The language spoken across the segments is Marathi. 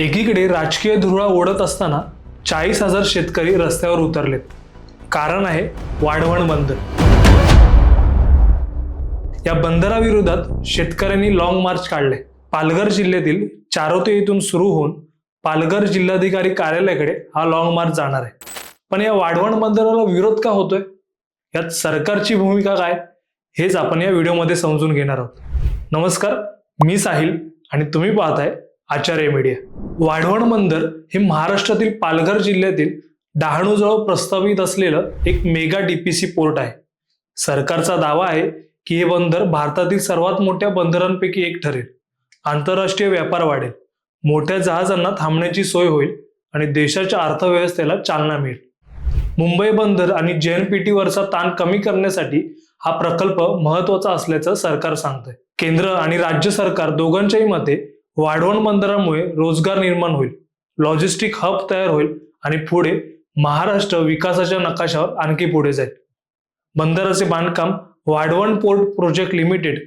एकीकडे राजकीय धुरळा ओढत असताना चाळीस हजार शेतकरी रस्त्यावर उतरलेत. कारण आहे वाढवण बंदर या बंदराविरोधात शेतकऱ्यांनी लॉंग मार्च काढले. पालघर जिल्ह्यातील चारोते येथून सुरू होऊन पालघर जिल्हाधिकारी कार्यालयाकडे हा लॉंग मार्च जाणार आहे. पण या वाढवण बंदराला विरोध का होतोय? यात सरकारची भूमिका काय? हेच आपण या व्हिडिओमध्ये समजून घेणार आहोत. नमस्कार मी साहिल आणि तुम्ही पाहताय आचार्य मीडिया. वाढवण बंदर हे महाराष्ट्रातील पालघर जिल्ह्यातील डहाणूजवळ प्रस्तावित असलेलं एक मेगा डीपीसी पोर्ट आहे. सरकारचा दावा आहे की हे बंदर भारतातील सर्वात मोठ्या बंदरांपैकी एक ठरेल. आंतरराष्ट्रीय व्यापार वाढेल. मोठ्या जहाजांना थांबण्याची सोय होईल आणि देशाच्या अर्थव्यवस्थेला चालना मिळेल. मुंबई बंदर आणि जेएनपीटीवरचा वरचा ताण कमी करण्यासाठी हा प्रकल्प महत्त्वाचा असल्याचं सरकार सांगतंय. केंद्र आणि राज्य सरकार दोघांच्याही मते वाढवण बंदरामुळे रोजगार निर्माण होईल लॉजिस्टिक हब तयार होईल आणि पुढे महाराष्ट्र विकासाच्या नकाशावर आणखी पुढे जाईल. बंदराचे बांधकाम वाढवण पोर्ट प्रोजेक्ट लिमिटेड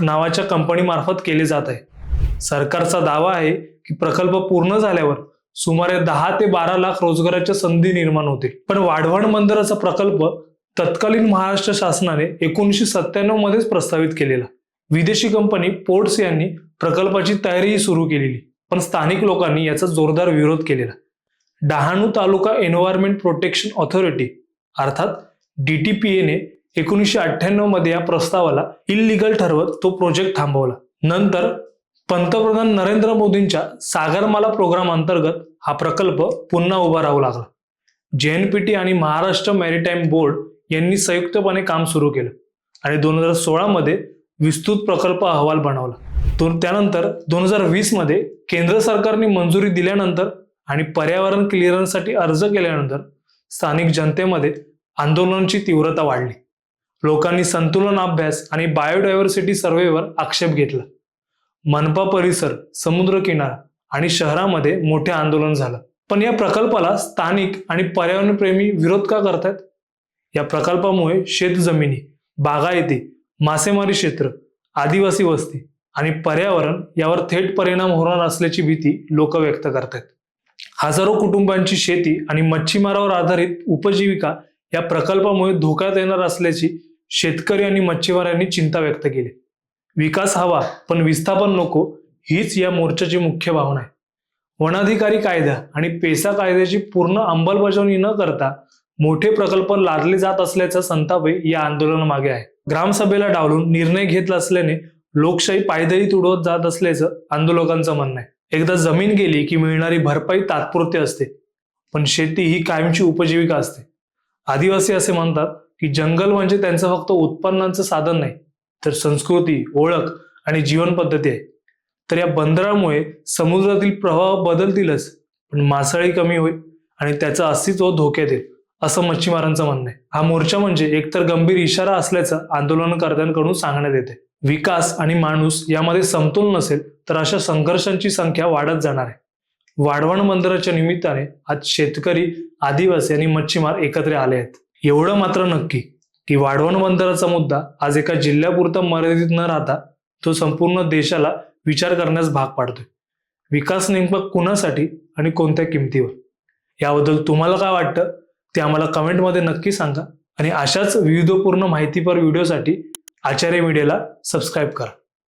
नावाच्या कंपनीमार्फत केले जात आहे. सरकारचा दावा आहे की प्रकल्प पूर्ण झाल्यावर सुमारे दहा ते बारा लाख रोजगाराच्या संधी निर्माण होतील. पण वाढवण बंदराचा प्रकल्प तत्कालीन महाराष्ट्र शासनाने एकोणीसशे सत्त्याण्णव मध्येच प्रस्तावित केलेला. विदेशी कंपनी पोर्ट्स यांनी प्रकल्पाची तयारीही सुरू केलेली पण स्थानिक लोकांनी याचा जोरदार विरोध केलेला. डहाणू तालुका एन्व्हायरमेंट प्रोटेक्शन ऑथॉरिटी अर्थात डीटीपीएने एकोणीसशे अठ्ठ्याण्णवमध्ये या प्रस्तावाला इलिगल ठरवत तो प्रोजेक्ट थांबवला. नंतर पंतप्रधान नरेंद्र मोदींच्या सागरमाला प्रोग्राम अंतर्गत हा प्रकल्प पुन्हा उभा राहू लागला. जेएनपीटी आणि महाराष्ट्र मॅरिटाईम बोर्ड यांनी संयुक्तपणे काम सुरू केलं. आणि दोन हजार सोळामध्ये विस्तृत प्रकल्प अहवाल बनवला. दोन त्यानंतर दोन हजार वीसमध्ये केंद्र सरकारने मंजुरी दिल्यानंतर आणि पर्यावरण क्लिअरन्ससाठी अर्ज केल्यानंतर स्थानिक जनतेमध्ये आंदोलनाची तीव्रता वाढली. लोकांनी संतुलन अभ्यास आणि बायोडायव्हर्सिटी सर्व्हेवर आक्षेप घेतला. मनपा परिसर समुद्रकिनारा आणि शहरामध्ये मोठे आंदोलन झालं. पण या प्रकल्पाला स्थानिक आणि पर्यावरणप्रेमी विरोध का करतात या प्रकल्पामुळे शेतजमिनी बागायती मासेमारी क्षेत्र आदिवासी वस्ती आणि पर्यावरण यावर थेट परिणाम होणार असल्याची भीती लोक व्यक्त करतात हजारो कुटुंबांची शेती आणि मच्छीमारावर आधारित उपजीविका या प्रकल्पामुळे धोक्यात येणार असल्याची शेतकरी आणि मच्छीमारांनी चिंता व्यक्त केली. विकास हवा पण विस्थापन नको हीच या मोर्चाची मुख्य भावना आहे. वनाधिकारी कायदा आणि पेसा कायद्याची पूर्ण अंमलबजावणी न करता मोठे प्रकल्प लादले जात असल्याचा संतापही या आंदोलनामागे आहे. ग्रामसभेला डावलून निर्णय घेतला असल्याने लोकशाही पायदळी तुडवत जात असल्याचं आंदोलकांचं म्हणणं आहे. एकदा जमीन गेली की मिळणारी भरपाई तात्पुरती असते पण शेती ही कायमची उपजीविका असते. आदिवासी असे म्हणतात की जंगल म्हणजे त्यांचं फक्त उत्पन्नाचं साधन नाही तर संस्कृती ओळख आणि जीवन पद्धती आहे. तर या बंदरामुळे समुद्रातील प्रवाह बदलतीलच पण मासळी कमी होईल आणि त्याचं अस्तित्व धोक्यात येईल. असं मच्छीमारांचं म्हणणं आहे. हा मोर्चा म्हणजे एकतर गंभीर इशारा असल्याचं आंदोलनकर्त्यांकडून सांगण्यात येते. विकास आणि माणूस यामध्ये समतोल नसेल तर अशा संघर्षांची संख्या वाढत जाणार आहे. वाढवण बंदराच्या निमित्ताने आज शेतकरी आदिवासी आणि मच्छीमार एकत्र आले आहेत. एवढं मात्र नक्की की वाढवण बंदराचा मुद्दा आज एका जिल्ह्यापुरता मर्यादित न राहता तो संपूर्ण देशाला विचार करण्यास भाग पाडतोय. विकास नेमका कुणासाठी आणि कोणत्या किमतीवर? याबद्दल तुम्हाला काय वाटतं? ते आम्हाला कमेंटमध्ये नक्की सांगा. आणि अशाच विविधपूर्ण माहितीपर व्हिडिओसाठी आचार्य मीडियाला सबस्क्राईब करा.